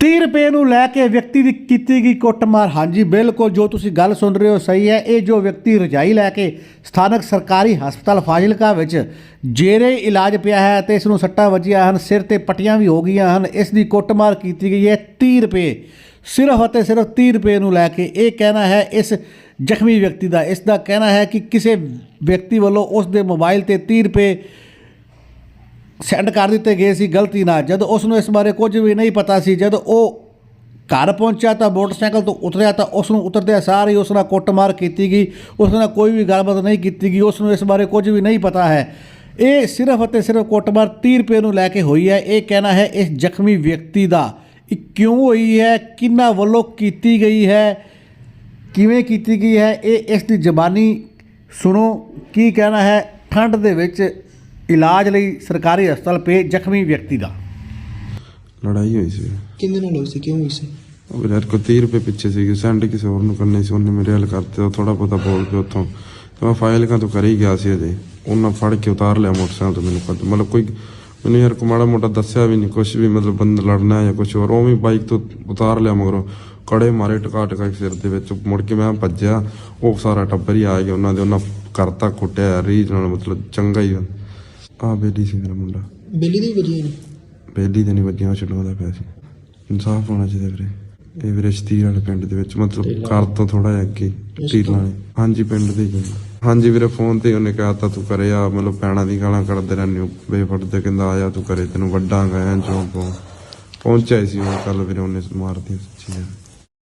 30 ਰੁਪਏ ਨੂੰ ਲੈ ਕੇ ਵਿਅਕਤੀ ਦੀ ਕੀਤੀ ਗਈ ਕੁੱਟਮਾਰ। ਹਾਂਜੀ, ਬਿਲਕੁਲ, ਜੋ ਤੁਸੀਂ ਗੱਲ ਸੁਣ ਰਹੇ ਹੋ ਸਹੀ ਹੈ। ਇਹ ਜੋ ਵਿਅਕਤੀ ਰਜਾਈ ਲੈ ਕੇ ਸਥਾਨਕ ਸਰਕਾਰੀ ਹਸਪਤਾਲ ਫਾਜ਼ਿਲਕਾ ਵਿੱਚ ਜੇਰੇ ਇਲਾਜ ਪਿਆ ਹੈ ਤੇ ਇਸ ਨੂੰ ਸੱਟਾਂ ਵੱਜੀਆਂ ਹਨ, ਸਿਰ ਤੇ ਪੱਟੀਆਂ ਵੀ ਹੋ ਗਈਆਂ ਹਨ, ਇਸ ਦੀ ਕੁੱਟਮਾਰ ਕੀਤੀ ਗਈ ਹੈ 30 ਰੁਪਏ। ਸਿਰਫ ਅਤੇ ਸਿਰਫ 30 ਰੁਪਏ ਨੂੰ ਲੈ ਕੇ ਇਹ ਕਹਿਣਾ ਹੈ, ਇਸ ਜ਼ਖਮੀ ਵਿਅਕਤੀ ਦਾ, ਇਸ ਦਾ ਕਹਿਣਾ ਹੈ ਕਿ ਕਿਸੇ ਵਿਅਕਤੀ ਵੱਲੋਂ ਉਸ ਦੇ ਮੋਬਾਈਲ ਤੇ 30 ਰੁਪਏ ਸੈਂਡ ਕਰ ਦਿੱਤੇ ਗਏ ਸੀ, ਗਲਤੀ ਨਾਲ। ਜਦੋਂ ਉਸ ਨੂੰ ਇਸ ਬਾਰੇ ਕੁਝ ਵੀ ਨਹੀਂ ਪਤਾ ਸੀ, ਜਦੋਂ ਉਹ ਘਰ ਪਹੁੰਚਿਆ ਤਾਂ ਮੋਟਰਸਾਈਕਲ ਤੋਂ ਉਤਰਿਆ ਤਾਂ ਉਸ ਨੂੰ ਉਤਰਦਿਆਂ ਸਾਰ ਹੀ ਉਸ ਨਾਲ ਕੁੱਟਮਾਰ ਕੀਤੀ ਗਈ, ਉਸ ਨਾਲ ਕੋਈ ਵੀ ਗੱਲਬਾਤ ਨਹੀਂ ਕੀਤੀ ਗਈ, ਉਸ ਨੂੰ ਇਸ ਬਾਰੇ ਕੁਝ ਵੀ ਨਹੀਂ ਪਤਾ ਹੈ। ਇਹ ਸਿਰਫ ਅਤੇ ਸਿਰਫ ਕੁੱਟਮਾਰ 30 ਰੁਪਏ ਨੂੰ ਲੈ ਕੇ ਹੋਈ ਹੈ। ਇਹ ਕਹਿਣਾ ਹੈ, ਇਸ ਜ਼ਖਮੀ ਵਿਅਕਤੀ ਦਾ ਇਹ ਕਿਉਂ ਹੋਈ ਹੈ, ਕਿੰਨਾ ਵੱਲੋਂ ਕੀਤੀ ਗਈ ਹੈ, ਕਿਵੇਂ ਕੀਤੀ ਗਈ ਹੈ, ਇਹ ਇਸ ਦੀ ਜ਼ਬਾਨੀ ਸੁਣੋ, ਕੀ ਕਹਿਣਾ ਹੈ, ਠੰਡ ਦੇ ਵਿੱਚ ਇਲਾਜ ਲਈ ਸਰਕਾਰੀ ਹਸਪਤਾਲ ਪੇ ਜ਼ਖਮੀ ਵਿਅਕਤੀ ਦਾ। ਲੜਾਈ ਹੋਈ ਸੀ। ਕਿੰਦੇ ਨਾਲ ਹੋਈ ਸੀ? ਕਿਉਂ ਹੋਈ ਸੀ? ਉਹ ਯਾਰ ਕੋ 30 ਰੁਪਏ ਪਿੱਛੇ ਸੀ ਸੈਂਡ ਕਿਸੇ ਹੋਰ ਨੂੰ ਕਰਨੇ ਸੀ ਉਹਨੇ ਮੇਰੇ ਹੱਲ ਕਰਤੇ ਉਹ ਥੋੜਾ ਬਹੁਤਾ ਬੋਲ ਕੇ ਉੱਥੋਂ। ਤੇ ਮੈਂ ਫਾਈਲ ਕਾ ਤੋਂ ਕਰ ਹੀ ਗਿਆ ਸੀ ਅਜੇ ਉਹਨਾਂ ਫੜ ਕੇ ਉਤਾਰ ਲਿਆ ਮੋਟਰਸਾਈਕਲ ਤੋਂ ਮੈਨੂੰ ਪਤਾ ਮਤਲਬ ਕੋਈ ਮੈਨੂੰ ਯਾਰ ਕੋ ਮਾੜਾ ਮੋਟਾ ਦੱਸਿਆ ਵੀ ਨਹੀਂ ਕੁਝ ਵੀ ਮਤਲਬ ਬੰਦ ਲੜਨਾ ਜਾਂ ਕੁਝ ਹੋਰ ਉਹ ਵੀ ਬਾਈਕ ਤੋਂ ਉਤਾਰ ਲਿਆ ਮਗਰੋਂ। ਕੜੇ ਮਾਰੇ ਟਕਾ ਟਕਾ ਕੇ ਸਿਰ ਦੇ ਵਿੱਚ। ਮੁੜ ਕੇ ਮੈਂ ਭੱਜਿਆ। ਉਹ ਸਾਰਾ ਟੱਬਰ ਹੀ ਆ ਗਿਆ। ਉਹਨਾਂ ਦੇ ਉਹਨਾਂ ਕਰਤਾ ਕੁੱਟਿਆ ਰੀਜ ਨਾਲ ਮਤਲਬ ਚੰਗਾ ਹੀ ਆ ਬੇਲੀ ਸੀ ਮੇਰਾ ਮੁੰਡਾ। ਬੇਲੀ ਦੀ ਵਜ੍ਹਾ ਨੇ? ਪਹਿਲੀ ਦਿਨ ਹੀ ਵੱਜਿਆ ਛਡਾਉਂਦਾ ਪਿਆ ਸੀ। ਇਨਸਾਫ ਹੋਣਾ ਚਾਹੀਦਾ ਵੀਰੇ। ਇਹ ਵੀਰੇ ਸ਼ਤੀਰ ਵਾਲੇ ਪਿੰਡ ਦੇ ਵਿੱਚ ਮਤਲਬ ਘਰ ਤੋਂ ਥੋੜਾ ਜਿਹਾ ਅੱਗੇ ਟੀਲਾਂ ਨੇ ਹਾਂਜੀ ਪਿੰਡ ਦੇ ਹੀ ਹਾਂਜੀ ਵੀਰੇ ਫੋਨ ਤੇ ਉਹਨੇ ਕਿਹਾ ਤਾਂ ਤੂੰ ਕਰੇ ਆ ਮਤਲਬ ਪੈਣਾ ਦੀ ਗਾਲਾਂ ਕੱਢਦੇ ਰਹਿੰਦੇ ਬੇਫੜ ਤੇ ਕਹਿੰਦਾ ਆ ਜਾ ਤੂੰ ਕਰੇ ਤੈਨੂੰ ਵੱਡਾਂਗਾ ਐਂ ਜੋ ਪਹੁੰ- ਪਹੁੰਚਿਆ ਸੀ ਉਹ ਕੱਲ ਵੀਰੇ ਉਹਨੇ ਮਾਰਦੀ ਸੱਚੀ